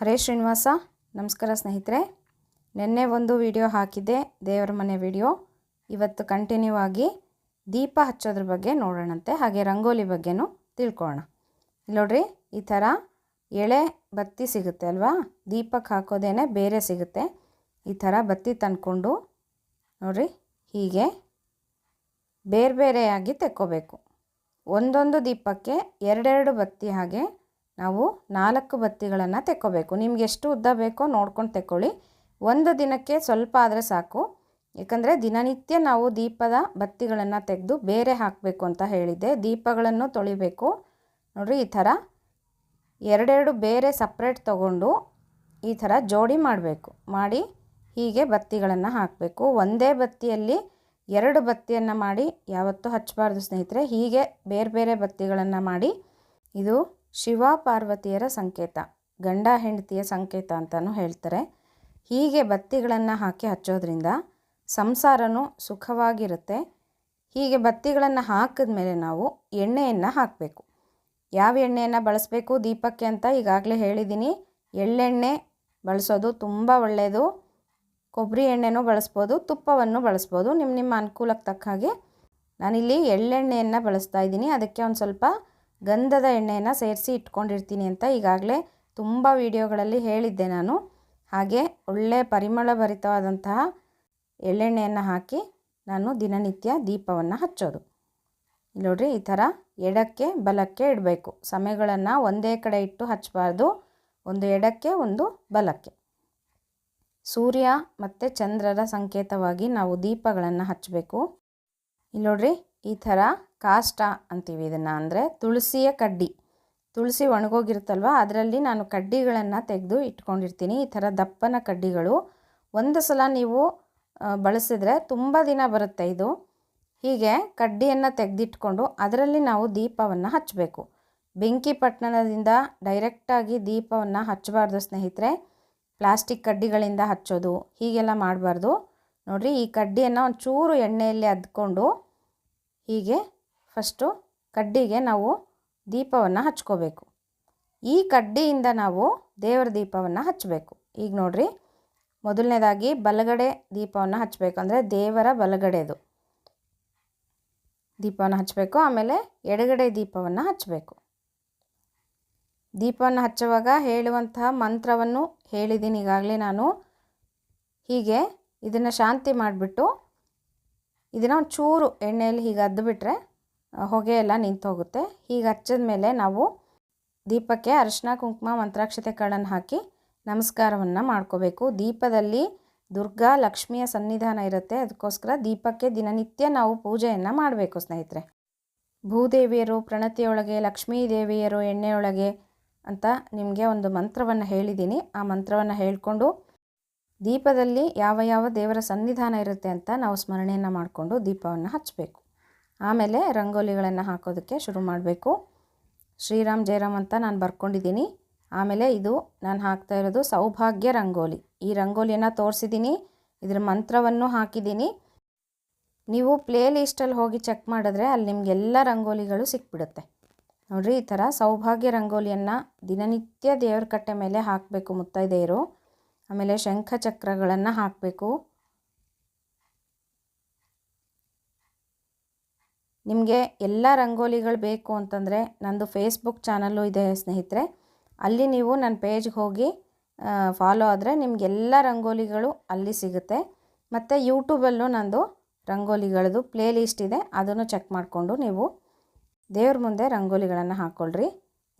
ಹರೇ ಶ್ರೀನಿವಾಸ, ನಮಸ್ಕಾರ ಸ್ನೇಹಿತರೆ. ನಿನ್ನೆ ಒಂದು ವಿಡಿಯೋ ಹಾಕಿದ್ದೆ, ದೇವರ ಮನೆ ವಿಡಿಯೋ. ಇವತ್ತು ಕಂಟಿನ್ಯೂ ಆಗಿ ದೀಪ ಹಚ್ಚೋದ್ರ ಬಗ್ಗೆ ನೋಡೋಣಂತೆ, ಹಾಗೆ ರಂಗೋಲಿ ಬಗ್ಗೆನೂ ತಿಳ್ಕೊಳ್ಳೋಣ. ನೋಡ್ರಿ, ಈ ಥರ ಎಳೆ ಬತ್ತಿ ಸಿಗುತ್ತೆ ಅಲ್ವಾ? ದೀಪಕ್ಕೆ ಹಾಕೋದೇನೆ ಬೇರೆ ಸಿಗುತ್ತೆ. ಈ ಥರ ಬತ್ತಿ ತಂದ್ಕೊಂಡು, ನೋಡ್ರಿ, ಹೀಗೆ ಬೇರೆ ಬೇರೆಯಾಗಿ ತೆಕ್ಕೋಬೇಕು. ಒಂದೊಂದು ದೀಪಕ್ಕೆ ಎರಡೆರಡು ಬತ್ತಿ ಹಾಗೆ ನಾವು ನಾಲ್ಕು ಬತ್ತಿಗಳನ್ನು ತೆಕ್ಕೋಬೇಕು. ನಿಮ್ಗೆ ಎಷ್ಟು ಉದ್ದ ಬೇಕೋ ನೋಡ್ಕೊಂಡು ತೆಕ್ಕೊಳ್ಳಿ. ಒಂದು ದಿನಕ್ಕೆ ಸ್ವಲ್ಪ ಆದರೆ ಸಾಕು. ಏಕೆಂದರೆ ದಿನನಿತ್ಯ ನಾವು ದೀಪದ ಬತ್ತಿಗಳನ್ನು ತೆಗೆದು ಬೇರೆ ಹಾಕಬೇಕು ಅಂತ ಹೇಳಿದ್ದೆ. ದೀಪಗಳನ್ನು ತೊಳಿಬೇಕು. ನೋಡಿರಿ, ಈ ಥರ ಎರಡೆರಡು ಬೇರೆ ಸಪ್ರೇಟ್ ತಗೊಂಡು ಈ ಥರ ಜೋಡಿ ಮಾಡಬೇಕು. ಮಾಡಿ ಹೀಗೆ ಬತ್ತಿಗಳನ್ನು ಹಾಕಬೇಕು. ಒಂದೇ ಬತ್ತಿಯಲ್ಲಿ ಎರಡು ಬತ್ತಿಯನ್ನು ಮಾಡಿ, ಯಾವತ್ತೂ ಹಚ್ಚಬಾರ್ದು ಸ್ನೇಹಿತರೆ, ಹೀಗೆ ಬೇರೆ ಬೇರೆ ಬತ್ತಿಗಳನ್ನು ಮಾಡಿ, ಇದು ಶಿವ ಪಾರ್ವತಿಯರ ಸಂಕೇತ. ಗಂಡ ಹೆಂಡತಿಯ ಸಂಕೇತ ಅಂತಲೂ ಹೇಳ್ತಾರೆ. ಹೀಗೆ ಬತ್ತಿಗಳನ್ನು ಹಾಕಿ ಹಚ್ಚೋದ್ರಿಂದ ಸಂಸಾರನೂ ಸುಖವಾಗಿರುತ್ತೆ. ಹೀಗೆ ಬತ್ತಿಗಳನ್ನು ಹಾಕಿದ ಮೇಲೆ ನಾವು ಎಣ್ಣೆಯನ್ನು ಹಾಕಬೇಕು. ಯಾವ ಎಣ್ಣೆಯನ್ನು ಬಳಸಬೇಕು ದೀಪಕ್ಕೆ ಅಂತ ಈಗಾಗಲೇ ಹೇಳಿದ್ದೀನಿ. ಎಳ್ಳೆಣ್ಣೆ ಬಳಸೋದು ತುಂಬ ಒಳ್ಳೆಯದು ಕೊಬ್ಬರಿ ಎಣ್ಣೆನೂ ಬಳಸ್ಬೋದು, ತುಪ್ಪವನ್ನು ಬಳಸ್ಬೋದು. ನಿಮ್ಮ ನಿಮ್ಮ ಅನುಕೂಲಕ್ಕೆ ತಕ್ಕ ಹಾಗೆ ನಾನಿಲ್ಲಿ ಎಳ್ಳೆಣ್ಣೆಯನ್ನು ಬಳಸ್ತಾ ಇದ್ದೀನಿ. ಅದಕ್ಕೆ ಒಂದು ಸ್ವಲ್ಪ ಗಂಧದ ಎಣ್ಣೆಯನ್ನು ಸೇರಿಸಿ ಇಟ್ಕೊಂಡಿರ್ತೀನಿ ಅಂತ ಈಗಾಗಲೇ ತುಂಬ ವಿಡಿಯೋಗಳಲ್ಲಿ ಹೇಳಿದ್ದೆ ನಾನು. ಹಾಗೆ ಒಳ್ಳೆಯ ಪರಿಮಳ ಭರಿತವಾದಂತಹ ಎಳ್ಳೆಣ್ಣೆಯನ್ನು ಹಾಕಿ ನಾನು ದಿನನಿತ್ಯ ದೀಪವನ್ನು ಹಚ್ಚೋದು. ನೋಡ್ರಿ, ಈ ಥರ ಎಡಕ್ಕೆ ಬಲಕ್ಕೆ ಇಡಬೇಕು. ಸಮಯಗಳನ್ನು ಒಂದೇ ಕಡೆ ಇಟ್ಟು ಹಚ್ಚಬಾರ್ದು. ಒಂದು ಎಡಕ್ಕೆ, ಒಂದು ಬಲಕ್ಕೆ. ಸೂರ್ಯ ಮತ್ತು ಚಂದ್ರರ ಸಂಕೇತವಾಗಿ ನಾವು ದೀಪಗಳನ್ನು ಹಚ್ಚಬೇಕು. ಇಲ್ಲಿ ನೋಡ್ರಿ, ಈ ಥರ ಕಾಷ್ಟ ಅಂತೀವಿ ಇದನ್ನು ಅಂದರೆ ತುಳಸಿಯ ಕಡ್ಡಿ. ತುಳಸಿ ಒಣಗೋಗಿರುತ್ತಲ್ವ? ಅದರಲ್ಲಿ ನಾನು ಕಡ್ಡಿಗಳನ್ನು ತೆಗೆದು ಇಟ್ಕೊಂಡಿರ್ತೀನಿ. ಈ ಥರ ದಪ್ಪನ ಕಡ್ಡಿಗಳು ಒಂದು ಸಲ ನೀವು ಬಳಸಿದ್ರೆ ತುಂಬ ದಿನ ಬರುತ್ತೆ ಇದು. ಹೀಗೆ ಕಡ್ಡಿಯನ್ನು ತೆಗೆದಿಟ್ಕೊಂಡು ಅದರಲ್ಲಿ ನಾವು ದೀಪವನ್ನು ಹಚ್ಚಬೇಕು ಬೆಂಕಿ ಪಟ್ಟಣದಿಂದ ಡೈರೆಕ್ಟಾಗಿ ದೀಪವನ್ನು ಹಚ್ಚಬಾರ್ದು ಸ್ನೇಹಿತರೆ. ಪ್ಲಾಸ್ಟಿಕ್ ಕಡ್ಡಿಗಳಿಂದ ಹಚ್ಚೋದು, ಹೀಗೆಲ್ಲ ಮಾಡಬಾರ್ದು. ನೋಡಿರಿ ಈ ಕಡ್ಡಿಯನ್ನು ಒಂಚೂರು ಎಣ್ಣೆಯಲ್ಲಿ ಅದ್ಕೊಂಡು ಹೀಗೆ ಫಸ್ಟು ಕಡ್ಡಿಗೆ ನಾವು ದೀಪವನ್ನು ಹಚ್ಕೋಬೇಕು. ಈ ಕಡ್ಡಿಯಿಂದ ನಾವು ದೇವರ ದೀಪವನ್ನು ಹಚ್ಚಬೇಕು ಈಗ ನೋಡಿರಿ, ಮೊದಲನೇದಾಗಿ ಬಲಗಡೆ ದೀಪವನ್ನು ಹಚ್ಚಬೇಕು ಅಂದರೆ ದೇವರ ಬಲಗಡೆದು ದೀಪವನ್ನು ಹಚ್ಚಬೇಕು ಆಮೇಲೆ ಎಡಗಡೆ ದೀಪವನ್ನು ಹಚ್ಚಬೇಕು ದೀಪವನ್ನು ಹಚ್ಚುವಾಗ ಹೇಳುವಂತಹ ಮಂತ್ರವನ್ನು ಹೇಳಿದ್ದೀನಿ ಈಗಾಗಲೇ ನಾನು. ಹೀಗೆ ಇದನ್ನು ಶಾಂತಿ ಮಾಡಿಬಿಟ್ಟು ಇದನ್ನು ಒಂಚೂರು ಚೂರು ಎಣ್ಣೆಯಲ್ಲಿ ಹೀಗೆ ಅದ್ದುಬಿಟ್ರೆ ಹೊಗೆ ಎಲ್ಲ ನಿಂತೋಗುತ್ತೆ. ಹೀಗೆ ಹಚ್ಚಿದ ಮೇಲೆ ನಾವು ದೀಪಕ್ಕೆ ಅರಿಶಿನ, ಕುಂಕುಮ, ಮಂತ್ರಾಕ್ಷತೆ ಕಾಳನ್ನು ಹಾಕಿ ನಮಸ್ಕಾರವನ್ನು ಮಾಡ್ಕೋಬೇಕು. ದೀಪದಲ್ಲಿ ದುರ್ಗಾ ಲಕ್ಷ್ಮಿಯ ಸನ್ನಿಧಾನ ಇರುತ್ತೆ. ಅದಕ್ಕೋಸ್ಕರ ದೀಪಕ್ಕೆ ದಿನನಿತ್ಯ ನಾವು ಪೂಜೆಯನ್ನು ಮಾಡಬೇಕು ಸ್ನೇಹಿತರೆ. ಭೂದೇವಿಯರು, ಪ್ರಣತಿಯೊಳಗೆ ಲಕ್ಷ್ಮೀ ದೇವಿಯರು ಎಣ್ಣೆಯೊಳಗೆ ಅಂತ ನಿಮಗೆ ಒಂದು ಮಂತ್ರವನ್ನು ಹೇಳಿದ್ದೀನಿ ಆ ಮಂತ್ರವನ್ನು ಹೇಳಿಕೊಂಡು ದೀಪದಲ್ಲಿ ಯಾವ ಯಾವ ದೇವರ ಸನ್ನಿಧಾನ ಇರುತ್ತೆ ಅಂತ ನಾವು ಸ್ಮರಣೆಯನ್ನು ಮಾಡಿಕೊಂಡು ದೀಪವನ್ನು ಹಚ್ಚಬೇಕು ಆಮೇಲೆ ರಂಗೋಲಿಗಳನ್ನು ಹಾಕೋದಕ್ಕೆ ಶುರು ಮಾಡಬೇಕು. ಶ್ರೀರಾಮ್, ಜಯರಾಮ್ ಅಂತ ನಾನು ಬರ್ಕೊಂಡಿದ್ದೀನಿ. ಆಮೇಲೆ ಇದು ನಾನು ಹಾಕ್ತಾ ಇರೋದು ಸೌಭಾಗ್ಯ ರಂಗೋಲಿ. ಈ ರಂಗೋಲಿಯನ್ನು ತೋರಿಸಿದ್ದೀನಿ. ಇದರ ಮಂತ್ರವನ್ನು ಹಾಕಿದ್ದೀನಿ. ನೀವು ಪ್ಲೇ ಲಿಸ್ಟಲ್ಲಿ ಹೋಗಿ ಚೆಕ್ ಮಾಡಿದ್ರೆ ಅಲ್ಲಿ ನಿಮಗೆಲ್ಲ ರಂಗೋಲಿಗಳು ಸಿಕ್ಬಿಡುತ್ತೆ. ನೋಡಿರಿ, ಈ ಥರ ಸೌಭಾಗ್ಯ ರಂಗೋಲಿಯನ್ನು ದಿನನಿತ್ಯ ದೇವ್ರ ಕಟ್ಟೆ ಮೇಲೆ ಹಾಕಬೇಕು ಮುತ್ತೈದೆಯರು. ಆಮೇಲೆ ಶಂಖ ಚಕ್ರಗಳನ್ನು ಹಾಕಬೇಕು. ನಿಮಗೆ ಎಲ್ಲ ರಂಗೋಲಿಗಳು ಬೇಕು ಅಂತಂದರೆ ನಂದು ಫೇಸ್ಬುಕ್ ಚಾನಲ್ಲು ಇದೆ ಸ್ನೇಹಿತರೆ. ಅಲ್ಲಿ ನೀವು ನನ್ನ ಪೇಜ್ಗೆ ಹೋಗಿ ಫಾಲೋ ಆದರೆ ನಿಮಗೆಲ್ಲ ರಂಗೋಲಿಗಳು ಅಲ್ಲಿ ಸಿಗುತ್ತೆ. ಮತ್ತು ಯೂಟ್ಯೂಬಲ್ಲೂ ನಂದು ರಂಗೋಲಿಗಳದ್ದು ಪ್ಲೇ ಲಿಸ್ಟ್ ಇದೆ. ಅದನ್ನು ಚೆಕ್ ಮಾಡಿಕೊಂಡು ನೀವು ದೇವ್ರ ಮುಂದೆ ರಂಗೋಲಿಗಳನ್ನು ಹಾಕ್ಕೊಳ್ರಿ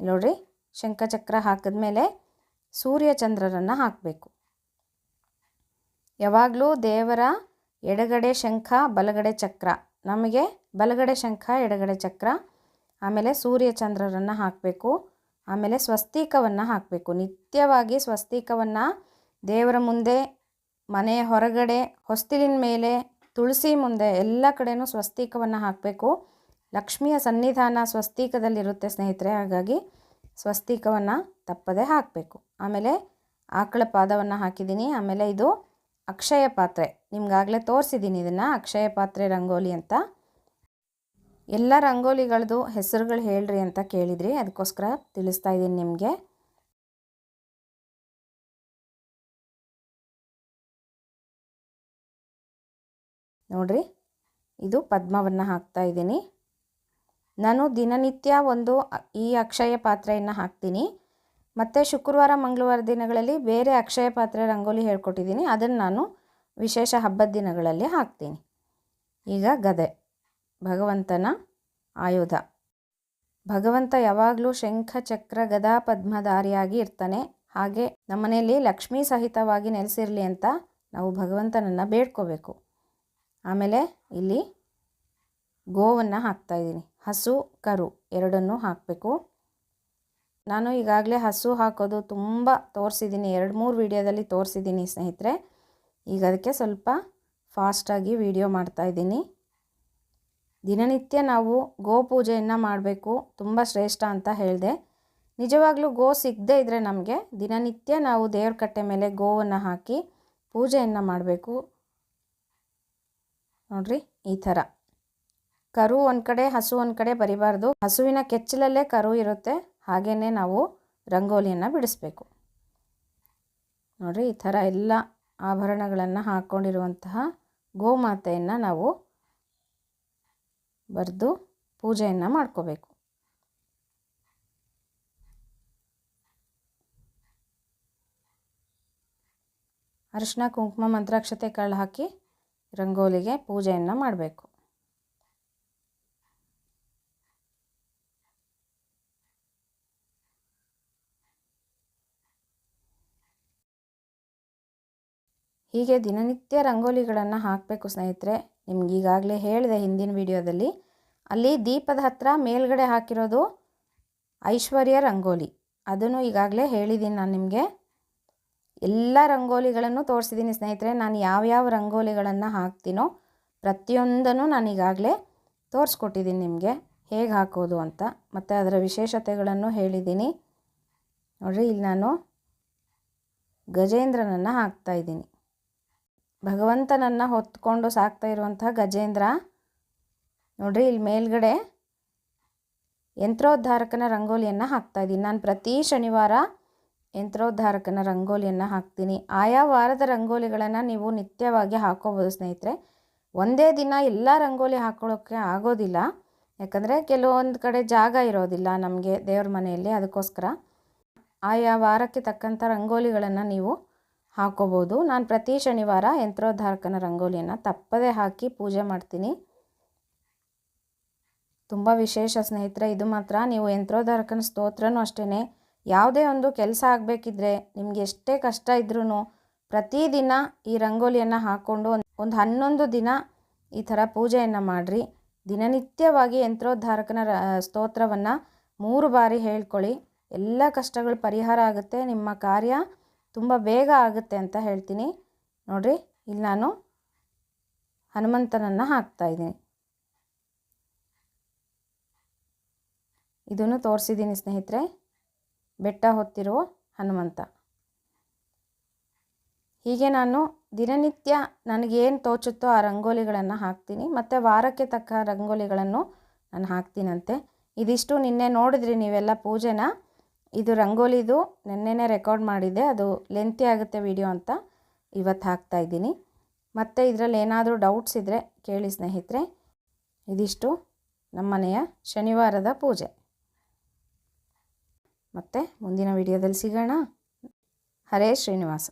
ನೋಡ್ರಿ ಶಂಖಚಕ್ರ ಹಾಕಿದ್ಮೇಲೆ ಸೂರ್ಯ ಚಂದ್ರರನ್ನು ಹಾಕಬೇಕು. ಯಾವಾಗಲೂ ದೇವರ ಎಡಗಡೆ ಶಂಖ, ಬಲಗಡೆ ಚಕ್ರ ನಮಗೆ ಬಲಗಡೆ ಶಂಖ, ಎಡಗಡೆ ಚಕ್ರ, ಆಮೇಲೆ ಸೂರ್ಯ ಚಂದ್ರರನ್ನು ಹಾಕಬೇಕು. ಆಮೇಲೆ ಸ್ವಸ್ತಿಕವನ್ನು ಹಾಕಬೇಕು. ನಿತ್ಯವಾಗಿ ಸ್ವಸ್ತಿಕವನ್ನು ದೇವರ ಮುಂದೆ ಮನೆಯ ಹೊರಗಡೆ, ಹೊಸ್ತಿಲಿನ ಮೇಲೆ, ತುಳಸಿ ಮುಂದೆ ಎಲ್ಲ ಕಡೆಯೂ ಸ್ವಸ್ತಿಕವನ್ನು ಹಾಕಬೇಕು. ಲಕ್ಷ್ಮಿಯ ಸನ್ನಿಧಾನ ಸ್ವಸ್ತಿಕದಲ್ಲಿರುತ್ತೆ ಸ್ನೇಹಿತರೆ, ಹಾಗಾಗಿ ಸ್ವಸ್ತಿಕವನ್ನು ತಪ್ಪದೆ ಹಾಕಬೇಕು. ಆಮೇಲೆ ಆಕಳ ಪಾದವನ್ನು ಹಾಕಿದ್ದೀನಿ. ಆಮೇಲೆ ಇದು ಅಕ್ಷಯ ಪಾತ್ರೆ. ನಿಮ್ಗಾಗಲೇ ತೋರಿಸಿದ್ದೀನಿ ಇದನ್ನು, ಅಕ್ಷಯ ಪಾತ್ರೆ ರಂಗೋಲಿ ಅಂತ. ಎಲ್ಲ ರಂಗೋಲಿಗಳದು ಹೆಸರುಗಳು ಹೇಳ್ರಿ ಅಂತ ಕೇಳಿದ್ರಿ ಅದಕ್ಕೋಸ್ಕರ ತಿಳಿಸ್ತಾ ಇದ್ದೀನಿ ನಿಮಗೆ. ನೋಡ್ರಿ, ಇದು ಪದ್ಮವನ್ನು ಹಾಕ್ತಾ ಇದ್ದೀನಿ. ನಾನು ದಿನನಿತ್ಯ ಒಂದು ಈ ಅಕ್ಷಯ ಪಾತ್ರೆಯನ್ನು ಹಾಕ್ತೀನಿ. ಮತ್ತು ಶುಕ್ರವಾರ, ಮಂಗಳವಾರ ದಿನಗಳಲ್ಲಿ ಬೇರೆ ಅಕ್ಷಯ ಪಾತ್ರೆ ರಂಗೋಲಿ ಹೇಳ್ಕೊಟ್ಟಿದ್ದೀನಿ, ಅದನ್ನು ನಾನು ವಿಶೇಷ ಹಬ್ಬದ ದಿನಗಳಲ್ಲಿ ಹಾಕ್ತೀನಿ. ಈಗ ಗದೆ, ಭಗವಂತನ ಆಯುಧ. ಭಗವಂತ ಯಾವಾಗಲೂ ಶಂಖ, ಚಕ್ರ, ಗದಾ, ಪದ್ಮಧಾರಿಯಾಗಿ ಇರ್ತಾನೆ. ಹಾಗೆ ನಮ್ಮನೆಯಲ್ಲಿ ಲಕ್ಷ್ಮೀ ಸಹಿತವಾಗಿ ನೆಲೆಸಿರಲಿ ಅಂತ ನಾವು ಭಗವಂತನನ್ನು ಬೇಡ್ಕೋಬೇಕು. ಆಮೇಲೆ ಇಲ್ಲಿ ಗೋವನ್ನು ಹಾಕ್ತಾಯಿದ್ದೀನಿ ಹಸು, ಕರು ಎರಡನ್ನೂ ಹಾಕಬೇಕು. ನಾನು ಈಗಾಗಲೇ ಹಸು ಹಾಕೋದು ತುಂಬ ತೋರಿಸಿದ್ದೀನಿ. ಎರಡು ಮೂರು ವಿಡಿಯೋದಲ್ಲಿ ತೋರಿಸಿದ್ದೀನಿ ಸ್ನೇಹಿತರೆ. ಈಗ ಅದಕ್ಕೆ ಸ್ವಲ್ಪ ಫಾಸ್ಟಾಗಿ ವಿಡಿಯೋ ಮಾಡ್ತಾಯಿದ್ದೀನಿ ದಿನನಿತ್ಯ ನಾವು ಗೋ ಪೂಜೆಯನ್ನು ಮಾಡಬೇಕು. ತುಂಬ ಶ್ರೇಷ್ಠ ಅಂತ ಹೇಳಿದೆ. ನಿಜವಾಗ್ಲೂ ಗೋ ಸಿಗದೇ ಇದ್ದರೆ ನಮಗೆ ದಿನನಿತ್ಯ ನಾವು ದೇವ್ರ ಕಟ್ಟೆ ಮೇಲೆ ಗೋವನ್ನು ಹಾಕಿ ಪೂಜೆಯನ್ನು ಮಾಡಬೇಕು. ನೋಡ್ರಿ, ಈ ಥರ. ಕರು ಒಂದು ಕಡೆ, ಹಸು ಒಂದು ಕಡೆ ಬರಿಬಾರ್ದು. ಹಸುವಿನ ಕೆಚ್ಚಲಲ್ಲೇ ಕರು ಇರುತ್ತೆ. ಹಾಗೆಯೇ ನಾವು ರಂಗೋಲಿಯನ್ನು ಬಿಡಿಸ್ಬೇಕು. ನೋಡಿರಿ, ಈ ಥರ ಎಲ್ಲ ಆಭರಣಗಳನ್ನು ಹಾಕ್ಕೊಂಡಿರುವಂತಹ ಗೋಮಾತೆಯನ್ನು ನಾವು ಬರೆದು ಪೂಜೆಯನ್ನು ಮಾಡ್ಕೋಬೇಕು. ಅರಿಶಿನ ಕುಂಕುಮ, ಮಂತ್ರಾಕ್ಷತೆ, ಕಳ್ಳು ಹಾಕಿ ರಂಗೋಲಿಗೆ ಪೂಜೆಯನ್ನು ಮಾಡಬೇಕು. ಹೀಗೆ ದಿನನಿತ್ಯ ರಂಗೋಲಿಗಳನ್ನು ಹಾಕಬೇಕು ಸ್ನೇಹಿತರೆ, ನಿಮ್ಗೆ ಈಗಾಗಲೇ ಹೇಳಿದೆ ಹಿಂದಿನ ವಿಡಿಯೋದಲ್ಲಿ. ಅಲ್ಲಿ ದೀಪದ ಹತ್ತಿರ ಮೇಲ್ಗಡೆ ಹಾಕಿರೋದು ಐಶ್ವರ್ಯ ರಂಗೋಲಿ. ಅದನ್ನು ಈಗಾಗಲೇ ಹೇಳಿದ್ದೀನಿ ನಾನು ನಿಮಗೆ. ಎಲ್ಲ ರಂಗೋಲಿಗಳನ್ನು ತೋರಿಸಿದ್ದೀನಿ ಸ್ನೇಹಿತರೆ, ನಾನು ಯಾವ್ಯಾವ ರಂಗೋಲಿಗಳನ್ನು ಹಾಕ್ತೀನೋ ಪ್ರತಿಯೊಂದನ್ನು ನಾನು ಈಗಾಗಲೇ ತೋರಿಸ್ಕೊಟ್ಟಿದ್ದೀನಿ ನಿಮಗೆ. ಹೇಗೆ ಹಾಕೋದು ಅಂತ, ಮತ್ತು ಅದರ ವಿಶೇಷತೆಗಳನ್ನು ಹೇಳಿದ್ದೀನಿ ನೋಡಿರಿ, ಇಲ್ಲಿ ನಾನು ಗಜೇಂದ್ರನನ್ನು ಹಾಕ್ತಾಯಿದ್ದೀನಿ ಭಗವಂತನನ್ನು ಹೊತ್ಕೊಂಡು ಸಾಕ್ತಾ ಇರುವಂತಹ ಗಜೇಂದ್ರ, ನೋಡಿರಿ ಇಲ್ಲಿ ಮೇಲ್ಗಡೆ ಯಂತ್ರೋದ್ಧಾರಕನ ರಂಗೋಲಿಯನ್ನು ಹಾಕ್ತಾಯಿದ್ದೀನಿ ನಾನು ಪ್ರತಿ ಶನಿವಾರ ಯಂತ್ರೋದ್ಧಾರಕನ ರಂಗೋಲಿಯನ್ನು ಹಾಕ್ತೀನಿ. ಆಯಾ ವಾರದ ರಂಗೋಲಿಗಳನ್ನು ನೀವು ನಿತ್ಯವಾಗಿ ಹಾಕೋಬೋದು ಸ್ನೇಹಿತರೆ. ಒಂದೇ ದಿನ ಎಲ್ಲ ರಂಗೋಲಿ ಹಾಕೊಳ್ಳೋಕ್ಕೆ ಆಗೋದಿಲ್ಲ. ಯಾಕಂದರೆ ಕೆಲವೊಂದು ಕಡೆ ಜಾಗ ಇರೋದಿಲ್ಲ ನಮಗೆ ದೇವ್ರ ಮನೆಯಲ್ಲಿ, ಅದಕ್ಕೋಸ್ಕರ. ಆಯಾ ವಾರಕ್ಕೆ ತಕ್ಕಂಥ ರಂಗೋಲಿಗಳನ್ನು ನೀವು ಹಾಕೋಬೋದು. ನಾನು ಪ್ರತಿ ಶನಿವಾರ ಯಂತ್ರೋದ್ಧಾರಕನ ರಂಗೋಲಿಯನ್ನು ತಪ್ಪದೇ ಹಾಕಿ ಪೂಜೆ ಮಾಡ್ತೀನಿ. ತುಂಬ ವಿಶೇಷ ಸ್ನೇಹಿತರೆ, ಇದು ಮಾತ್ರ. ನೀವು ಯಂತ್ರೋದ್ಧಾರಕನ ಸ್ತೋತ್ರನೂ ಅಷ್ಟೇ ಯಾವುದೇ ಒಂದು ಕೆಲಸ ಆಗಬೇಕಿದ್ರೆ ನಿಮಗೆ ಎಷ್ಟೇ ಕಷ್ಟ ಇದ್ರೂ ಪ್ರತಿದಿನ ಈ ರಂಗೋಲಿಯನ್ನು ಹಾಕ್ಕೊಂಡು ಒಂದು ಹನ್ನೊಂದು ದಿನ ಈ ಥರ ಪೂಜೆಯನ್ನು ಮಾಡಿರಿ. ದಿನನಿತ್ಯವಾಗಿ ಯಂತ್ರೋದ್ಧಾರಕನ ರ, ಸ್ತೋತ್ರವನ್ನು ಮೂರು ಬಾರಿ ಹೇಳ್ಕೊಳ್ಳಿ. ಎಲ್ಲ ಕಷ್ಟಗಳು ಪರಿಹಾರ ಆಗುತ್ತೆ. ನಿಮ್ಮ ಕಾರ್ಯ ತುಂಬ ಬೇಗ ಆಗುತ್ತೆ ಅಂತ ಹೇಳ್ತೀನಿ. ನೋಡಿರಿ, ಇಲ್ಲಿ ನಾನು ಹನುಮಂತನನ್ನು ಹಾಕ್ತಾಯಿದ್ದೀನಿ ಇದನ್ನು ತೋರಿಸಿದ್ದೀನಿ ಸ್ನೇಹಿತರೆ, ಬೆಟ್ಟ ಹೊತ್ತಿರುವ ಹನುಮಂತ. ಹೀಗೆ ನಾನು ದಿನನಿತ್ಯ ನನಗೇನು ತೋಚುತ್ತೋ ಆ ರಂಗೋಲಿಗಳನ್ನು ಹಾಕ್ತೀನಿ, ಮತ್ತು ವಾರಕ್ಕೆ ತಕ್ಕ ರಂಗೋಲಿಗಳನ್ನು ನಾನು ಹಾಕ್ತೀನಂತೆ. ಇದಿಷ್ಟು ನಿನ್ನೆ ನೋಡಿದ್ರಿ ನೀವೆಲ್ಲ ಪೂಜೆನ. ಇದು ರಂಗೋಲಿದು ನೆನ್ನೆನೇ ರೆಕಾರ್ಡ್ ಮಾಡಿದ್ದೆ ಅದು ಲೆಂತಿ ಆಗುತ್ತೆ ವಿಡಿಯೋ ಅಂತ ಇವತ್ತು ಹಾಕ್ತಾ ಇದ್ದೀನಿ. ಮತ್ತು ಇದರಲ್ಲಿ ಏನಾದರೂ ಡೌಟ್ಸ್ ಇದ್ದರೆ ಕೇಳಿ ಸ್ನೇಹಿತರೆ. ಇದಿಷ್ಟು ನಮ್ಮನೆಯ ಶನಿವಾರದ ಪೂಜೆ. ಮತ್ತು ಮುಂದಿನ ವಿಡಿಯೋದಲ್ಲಿ ಸಿಗೋಣ. ಹರೇ ಶ್ರೀನಿವಾಸ.